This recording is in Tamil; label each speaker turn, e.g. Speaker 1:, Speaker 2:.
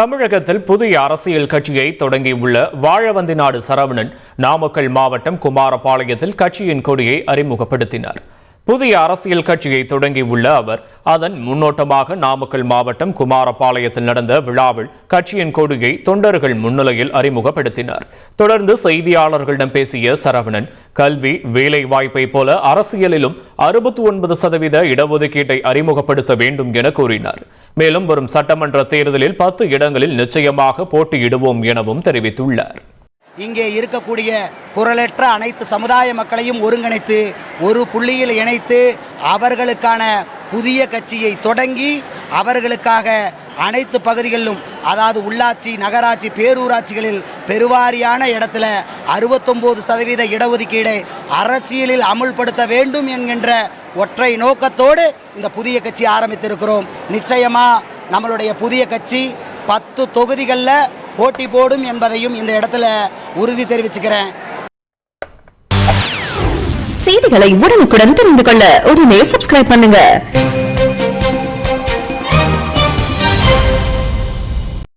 Speaker 1: தமிழகத்தில் புதிய அரசியல் கட்சியை தொடங்கியுள்ள வாழவந்தி நாடு சரவணன் நாமக்கல் மாவட்டம் குமாரபாளையத்தில் கட்சியின் கொடியை அறிமுகப்படுத்தினார். புதிய அரசியல் கட்சியை தொடங்கியுள்ள அவர் அதன் முன்னோட்டமாக நாமக்கல் மாவட்டம் குமாரபாளையத்தில் நடந்த விழாவில் கட்சியின் கொடியை தொண்டர்கள் முன்னிலையில் அறிமுகப்படுத்தினார். தொடர்ந்து செய்தியாளர்களிடம் பேசிய சரவணன் கல்வி வேலை வாய்ப்பை போல அரசியலிலும் அறுபத்தி ஒன்பது சதவீத இடஒதுக்கீட்டை அறிமுகப்படுத்த வேண்டும் என கூறினார். மேலும் வரும் சட்டமன்ற தேர்தலில் பத்து இடங்களில் நிச்சயமாக போட்டியிடுவோம் எனவும் தெரிவித்துள்ளார்.
Speaker 2: இங்கே இருக்கக்கூடிய குரலற்ற அனைத்து சமுதாய மக்களையும் ஒருங்கிணைத்து ஒரு புள்ளியில் இணைத்து அவர்களுக்கான புதிய கட்சியை தொடங்கி அவர்களுக்காக அனைத்து பகுதிகளிலும் அதாவது உள்ளாட்சி நகராட்சி பேரூராட்சிகளில் பெருவாரியான இடத்துல அறுபத்தொம்போது சதவீத இடஒதுக்கீடை அரசியலில் அமுல்படுத்த வேண்டும் என்கின்ற ஒற்றை நோக்கத்தோடு இந்த புதிய கட்சி ஆரம்பித்திருக்கிறோம். நிச்சயமாக நம்மளுடைய புதிய கட்சி பத்து தொகுதிகளில் போட்டி போடும் என்பதையும் இந்த இடத்துல உறுதி தெரிவிச்சுக்கிறேன்.
Speaker 3: செய்திகளை உடனுக்குடன் தெரிந்து கொள்ள உடனே சப்ஸ்கிரைப் பண்ணுங்க.